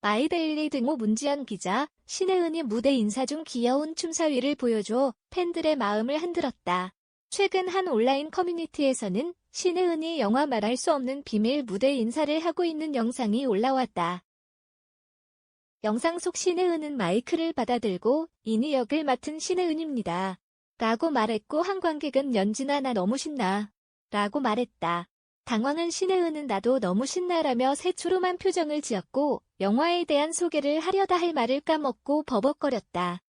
마이데일리 등호 문지연 기자, 신혜은이 무대 인사 중 귀여운 춤사위를 보여줘 팬들의 마음을 흔들었다. 최근 한 온라인 커뮤니티에서는 신혜은이 영화 말할 수 없는 비밀 무대 인사를 하고 있는 영상이 올라왔다. 영상 속 신혜은은 마이크를 받아들고 이니 역을 맡은 신혜은입니다. 라고 말했고 한 관객은 연진아 나 너무 신나. 라고 말했다. 당황한 신혜은은 나도 너무 신나라며 새초롬한 표정을 지었고 영화에 대한 소개를 하려다 할 말을 까먹고 버벅거렸다.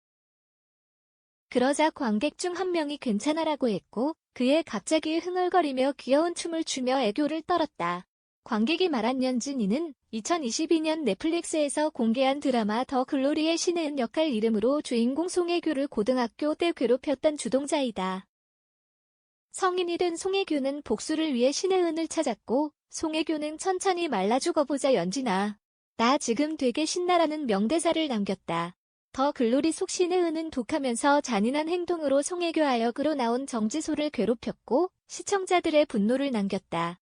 그러자 관객 중 한 명이 괜찮아라고 했고 그의 갑자기 흥얼거리며 귀여운 춤을 추며 애교를 떨었다. 관객이 말한 연진이는 2022년 넷플릭스에서 공개한 드라마 더 글로리의 신혜은 역할 이름으로 주인공 송혜교를 고등학교 때 괴롭혔던 주동자이다. 성인이 된 송혜교는 복수를 위해 신혜은을 찾았고 송혜교는 천천히 말라 죽어보자 연진아. 나 지금 되게 신나라는 명대사를 남겼다. 더 글로리 속 신혜은은 독하면서 잔인한 행동으로 송혜교 아역으로 나온 정지소를 괴롭혔고 시청자들의 분노를 남겼다.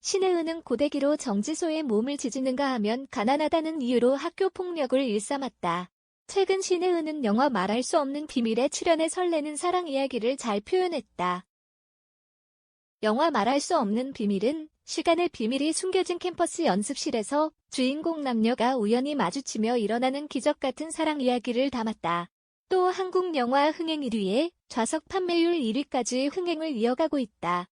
신혜은은 고데기로 정지소의 몸을 지지는가 하면 가난하다는 이유로 학교 폭력을 일삼았다. 최근 신혜은은 영화 말할 수 없는 비밀에 출연해 설레는 사랑 이야기를 잘 표현했다. 영화 말할 수 없는 비밀은 시간의 비밀이 숨겨진 캠퍼스 연습실에서 주인공 남녀가 우연히 마주치며 일어나는 기적 같은 사랑 이야기를 담았다. 또 한국 영화 흥행 1위에 좌석 판매율 1위까지 흥행을 이어가고 있다.